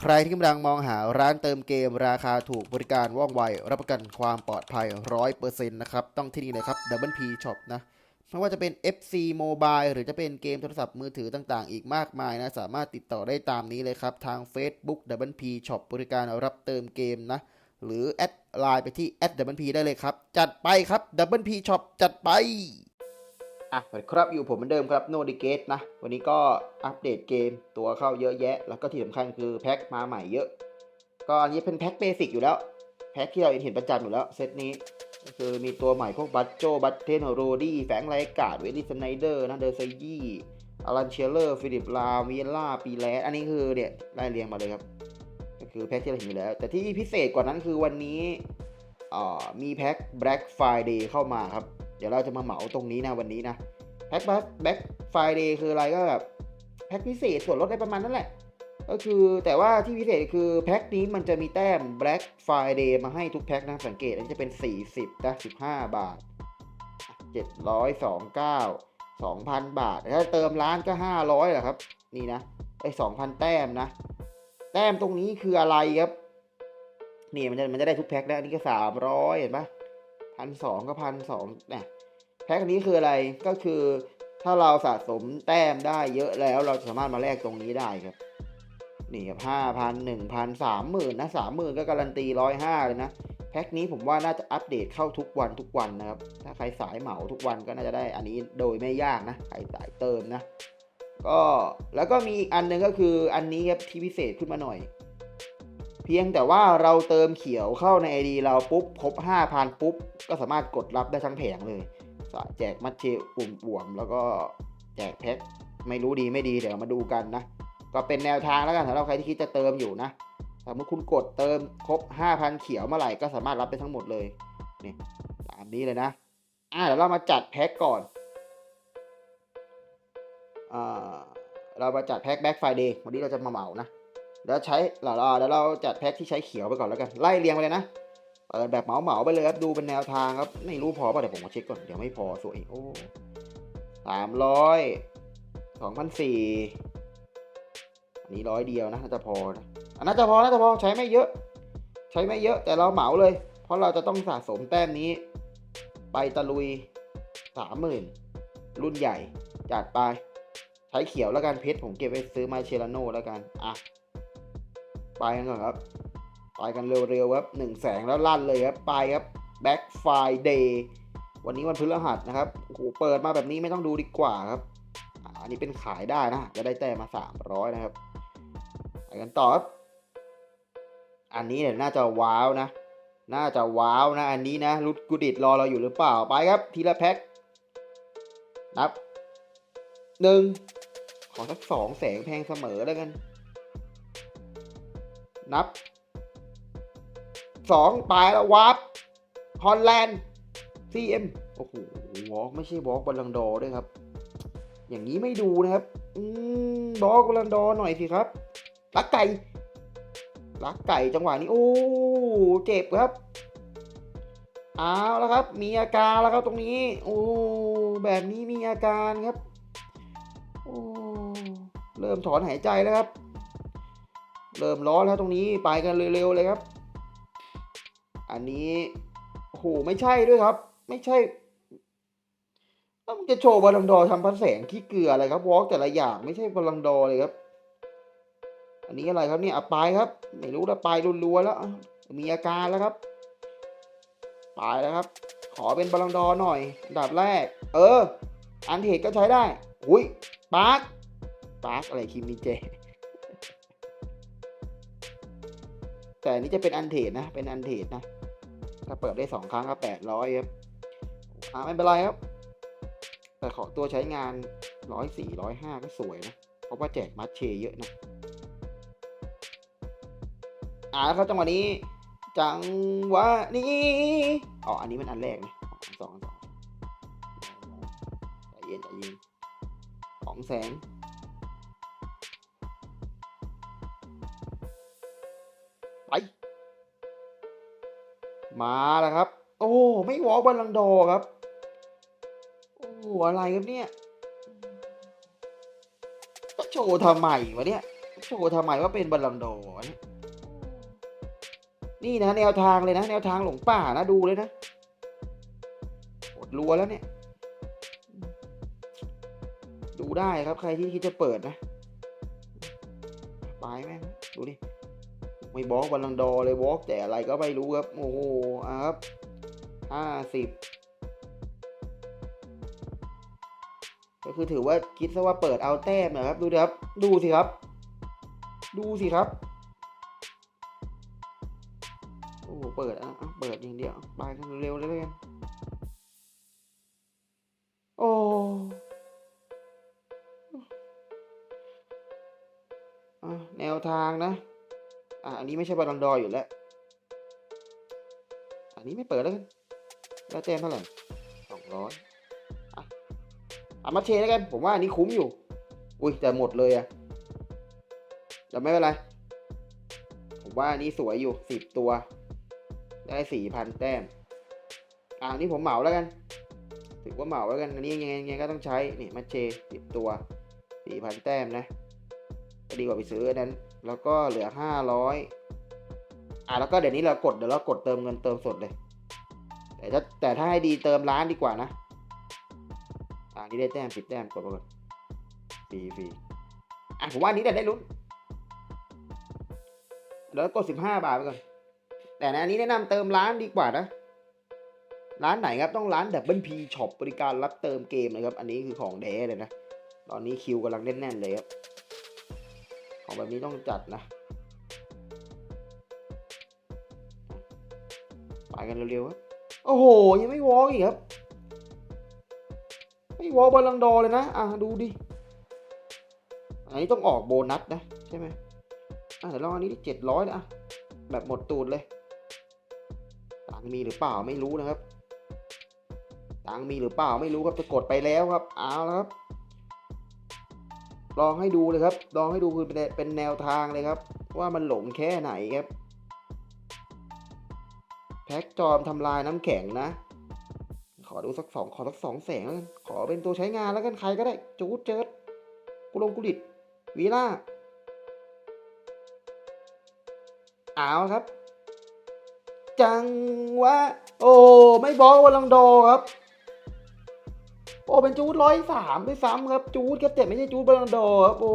ใครที่กำลังมองหาร้านเติมเกมราคาถูกบริการว่องไว รับประกันความปลอดภัย 100%นะครับ ต้องที่นี่เลยครับ Double P Shop นะไม่ว่าจะเป็น FC Mobile หรือจะเป็นเกมโทรศัพท์มือถือต่างๆ อีกมากมายนะ สามารถติดต่อได้ตามนี้เลยครับ ทาง Facebook Double P Shop บริการรับเติมเกมนะ หรือแอดไลน์ไปที่ Double P ได้เลยครับ จัดไปครับ Double P Shop จัดไป อะสวัสดีครับอยู่ผมเหมือนเดิมครับโนดิเกตนะ วันนี้ก็อัปเดตเกมตัวเข้าเยอะแยะ แล้วก็ที่สำคัญคือแพ็คมาใหม่เยอะ ก็อันนี้เป็นแพ็คเบสิกอยู่แล้ว แพ็คที่เราเห็นประจำอยู่แล้วเซตนี้คือมีตัวใหม่พวกบัตโจบัตเทนโรดี้แฟงไรกาดเวลิสไนเดอร์นะเดอร์ไซยี่อารันเชลเลอร์ฟิลิปลาเวียล่าปีแลสอันนี้คือเนี่ยไล่เรียงมาเลยครับ ก็คือแพ็คที่เราเห็นอยู่แล้ว แต่ที่พิเศษกว่านั้นคือวันนี้อ่ามีแพ็ค Black Friday เข้ามาครับ เดี๋ยวเราจะมาเหมาตรงนี้นะวันนี้นะแพ็คแบ็คไฟเดย์คืออะไรก็แบบแพ็คพิเศษส่วนลดได้ประมาณนั้นแหละ ก็คือแต่ว่าที่พิเศษคือแพ็คนี้มันจะมีแต้ม Black Friday มาให้ทุกแพ็คนะสังเกตอันนี้จะเป็น 40นะ15 บาท 729 2,000 บาท ถ้าเติมร้านก็ 500แหละครับ นี่นะไอ้2,000 แต้มนะ แต้มตรงนี้คืออะไรครับ นี่มันจะมันจะได้ทุกแพ็คแล้วอันนี้ก็ 300 เห็นปะ พันสองก็พันสองเนี่ยแพ็คอันนี้คืออะไรก็คือถ้าเราสะสมแต้มได้เยอะแล้วเราสามารถมาแลกตรงนี้ได้ครับ นี่ครับห้าพันหนึ่งพันสามหมื่นนะสามหมื่นก็การันตีร้อยห้าเลยนะ แพ็คนี้ผมว่าน่าจะอัปเดตเข้าทุกวันทุกวันนะครับ ถ้าใครสายเหมาทุกวันก็น่าจะได้อันนี้โดยไม่ยากนะใครสายเติมนะ ก็แล้วก็มีอีกอันหนึ่งก็คืออันนี้ครับที่พิเศษขึ้นมาหน่อย เพียงแต่ว่าเราเติมเขียวเข้าใน ID เราปุ๊บครบ 5,000 ปุ๊บ ก็สามารถกดรับได้ทั้งแผงเลยแจกมัดเชปุ่มบวม แล้วก็แจกแพ็คไม่รู้ดีไม่ดีเดี๋ยวมาดูกันนะ ก็เป็นแนวทางแล้วกันสำหรับใครที่คิดจะเติมอยู่นะสมมติคุณกดเติมครบ 5,000 เขียวเมื่อไหร่ก็สามารถรับได้ทั้งหมดเลยนี่ตามนี้เลยนะอ่าเดี๋ยวเรามาจัดแพ็คก่อนอ่าเรามาจัดแพ็คแบ็คไฟเดย์วันนี้เราจะมาเหมานะ เดี๋ยวใช้เราเดี๋ยวเราจัดแพ็คที่ใช้เขียวไปก่อนแล้วกัน ไล่เรียงไปเลยนะเปิดแบบเหมาเหมาไปเลยครับดูเป็นแนวทางครับไม่รู้พอป่ะเดี๋ยวผมมาเช็คก่อนเดี๋ยวไม่พอสวยโอ้สามร้อยสองพันสี่อันนี้ร้อยเดียวนะน่าจะพอนะอันน่าจะพอน่าจะพอใช้ไม่เยอะ ใช้ไม่เยอะแต่เราเหมาเลย เพราะเราจะต้องสะสมแต้มนี้ ไปตะลุยสามหมื่นรุ่นใหญ่จัดไป ใช้เขียวแล้วกันเพชรผมเก็บไว้ซื้อมาเชลาโน่แล้วกันอะ ไปกันก่อนครับไปกันเร็วๆครับหนึ่งแสงแล้วลั่นเลยครับไปครับ Black Friday วันนี้วันพฤหัสนะครับโอ้โหเปิดมาแบบนี้ไม่ต้องดูดีกว่าครับอันนี้เป็นขายได้นะจะได้แต้มมาสามร้อยนะครับไปกันต่อครับอันนี้เนี่ยน่าจะว้าวนะ น่าจะว้าวนะ อันนี้นะรุดกูดิดรอเราอยู่หรือเปล่าไปครับ ทีละแพ็คนับหนึ่งขอสักสองแสงแพงเสมอแล้วกัน นับสองปลายแล้ววาร์ปฮอลแลนด์ซีเอ็มโอ้โหวอล์กไม่ใช่วอล์กบอลลังดอด้วยครับ อย่างนี้ไม่ดูนะครับ อืมวอล์กบอลลังดอหน่อยสิครับลักไก่ลักไก่จังหวะนี้ โอ้เจ็บครับเอาแล้วครับ มีอาการแล้วครับตรงนี้ โอ้แบบนี้มีอาการครับ โอ้เริ่มถอนหายใจแล้วครับ เริ่มร้อนแล้วตรงนี้ไปกันเร็วๆเลยครับ อันนี้โอ้โหไม่ใช่ด้วยครับ ไม่ใช่แล้วมึงจะโชว์บอลลังดอทำพันแสงขี้เกลืออะไรครับวอล์กแต่ละอย่างไม่ใช่บอลลังดอเลยครับ อันนี้อะไรครับเนี่ยอะไปครับ ไม่รู้ล้วไปรัวๆแล้ว มีอาการแล้วครับไปแล้วครับ ขอเป็นบอลลังดอหน่อยอันดับแรก เออ อันเทจก็ใช้ได้ อุ้ยปาร์คปาร์คอะไรคิมมิเจ แต่อันนี้จะเป็นอันเทดนะ เป็นอันเทดนะ ถ้าเปิดได้สองครั้งก็แปดร้อยครับอ่าไม่เป็นไรครับ แต่ขอตัวใช้งานร้อยสี่ร้อยห้าก็สวยนะ เพราะว่าแจกมัดเชเยอะนะ อ่าครับจังหวะนี้ จังหวะนี้อ๋ออันนี้มันอันแรกนะอันสองอันสองใจเย็นใจเย็นสองแสง มาแล้วครับ โอ้ไม่วอล์กบัลลังก์ดอครับ โอ้อะไรครับเนี่ยโชว์ทำไมวะเนี่ยโชว์ทำไมว่าเป็นบอลลอนดอนี่นี่นะแนวทางเลยนะ แนวทางหลงป่านะดูเลยนะหมดรัวแล้วเนี่ย ดูได้ครับใครที่คิดจะเปิดนะ ไปแม่งดูดิ ไม่บล็อกบอลลังดอเลยบล็อกแต่อะไรก็ไม่รู้ครับโอ้โหครับห้าสิบก็คือถือว่าคิดซะว่าเปิดเอาแต้มนะครับดูดิครับ ดูสิครับ ดูสิครับโอ้โหเปิดอะเปิดอย่างเดียวไปกันเร็วเลยกันโอ้แนวทางนะ อะอันนี้ไม่ใช่บอลอนดออยู่แล้ว อันนี้ไม่เปิดแล้วกันแล้แต้มเท่าไหร่สองร้อยอะอามาเชแล้วกัน ผมว่าอันนี้คุ้มอยู่ อุ้ยแต่หมดเลยอะแต่ไม่เป็นไร ผมว่าอันนี้สวยอยู่สิบตัว ได้สี่พันแต้ม อ่านี่ผมเหมาแล้วกันถือว่าเหมาแล้วกัน อันนี้ยังไงยังไงก็ต้องใช้ นี่มาเชสิบตัวสี่พันแต้มนะ ก็ดีกว่าไปซื้ออันนั้น แล้วก็เหลือห้าร้อยอ่าแล้วก็เดี๋ยวนี้เรากดเดี๋ยวเรากดเติมเงินเติมสดเลย แต่ถ้าแต่ถ้าให้ดีเติมร้านดีกว่านะอ่านี่ได้แต้มสิบแต้มกดไปก่อนฟรีฟรีอะผมว่านี้แต่ได้ลุ้นแล้วกดสิบห้าบาทไปก่อนแต่ในอันนี้แนะนำเติมร้านดีกว่านะ ร้านไหนครับต้องร้านดับเบิลพีช็อปบริการรับเติมเกมนะครับ อันนี้คือของแด้เลยนะ ตอนนี้คิวกำลังแน่นๆเลยครับ ของแบบนี้ต้องจัดนะ ไปกันเร็วๆครับ โอ้โห ยังไม่วอลอีกครับ ไม่วอลบอลลังดอเลยนะ อะ ดูดิ อันนี้ต้องออกโบนัสนะ ใช่ไหมอะเดี๋ยวลองอันนี้เจ็ดร้อยนะ แบบหมดตูดเลย ตังมีหรือเปล่าไม่รู้นะครับ ตังมีหรือเปล่าไม่รู้ครับจะกดไปแล้วครับ เอาแล้วครับ ลองให้ดูเลยครับ ลองให้ดูคือเป็นเป็นแนวทางเลยครับ ว่ามันหลงแค่ไหนครับ แพ็กจอมทำลายน้ำแข็งนะ ขอดูสักสองขอสักสองแสงแล้วกัน ขอเป็นตัวใช้งานแล้วกันใครก็ได้ จูดเจิดกุลงกุลิตวีล่าเอาครับ จังวะ โอ้ ไม่บอกว่าลังโดครับ โอ้เป็นจูดร้อยสามด้วยซ้ำครับจูดครับแต่ไม่ใช่จูดบอลังโดครับโอ้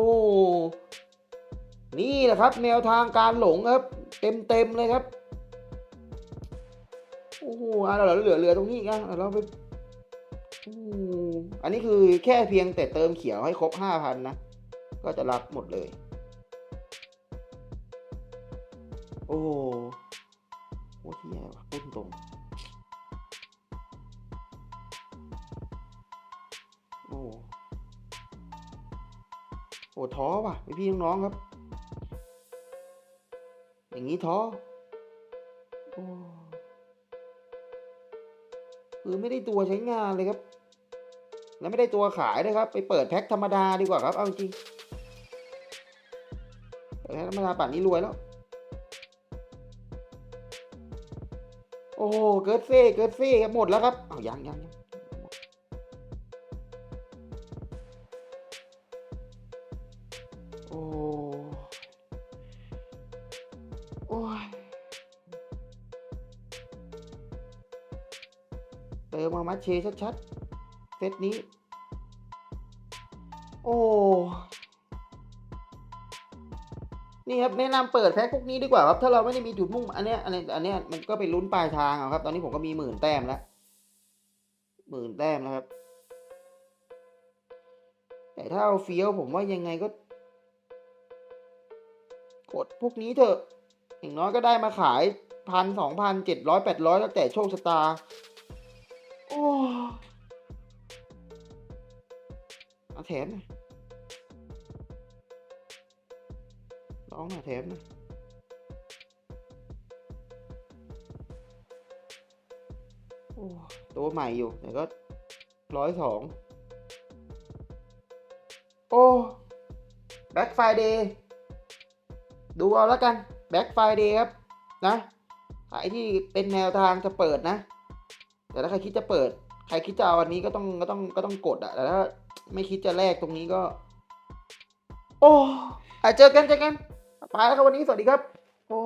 นี่แหละครับแนวทางการหลงครับ เต็มเต็มเลยครับโอ้โหอะเราเหลือเหลือตรงนี้กอะเราไปอันนี้คือแค่เพียงแต่เติมเขียวให้ครบห้าพันนะ ก็จะรับหมดเลย โอ้ ท้อว่ะพี่พี่น้องๆครับ อย่างนี้ท้อคือไม่ได้ตัวใช้งานเลยครับ แล้วไม่ได้ตัวขายด้วยครับ ไปเปิดแพ็คธรรมดาดีกว่าครับ เอาจริงเปิดแพ็คธรรมดาป่านนี้รวยแล้ว โอ้เกิดเซ่เกิดเซ่หมดแล้วครับ เอายังยังยัง เติมมามัดเชชัดๆ เซตนี้ โอ้ นี่ครับแนะนำเปิดแพ็คพวกนี้ดีกว่าครับ ถ้าเราไม่ได้มีจุดมุ่ง อันเนี้ยอันเนี้ยอันเนี้ยมันก็ไปลุ้นปลายทางครับ ตอนนี้ผมก็มีหมื่นแต้มแล้ว หมื่นแต้มแล้วครับ แต่ถ้าเอาเฟี้ยวผมว่ายังไงก็ กดพวกนี้เถอะ อย่างน้อยก็ได้มาขายพันสองพันเจ็ดร้อยแปดร้อยแล้วแต่โชคชะตา ถมน่อยร้องหน่อยแถมหน่อยโอ้ตัวใหม่อยู่แต่ก็ร้อยสองโอ้แบ็คไฟเดย์ดูเอาแล้วกันแบ็คไฟเดย์ครับนะใครที่เป็นแนวทางจะเปิดนะ แต่ถ้าใครคิดจะเปิด ใครคิดจะเอาอันนี้ก็ต้องก็ต้องก็ต้องกดอะแต่ถ้า ไม่คิดจะแลกตรงนี้ก็ โอ้อะเจอกันเจอกันไปแล้วครับวันนี้สวัสดีครับ โอ้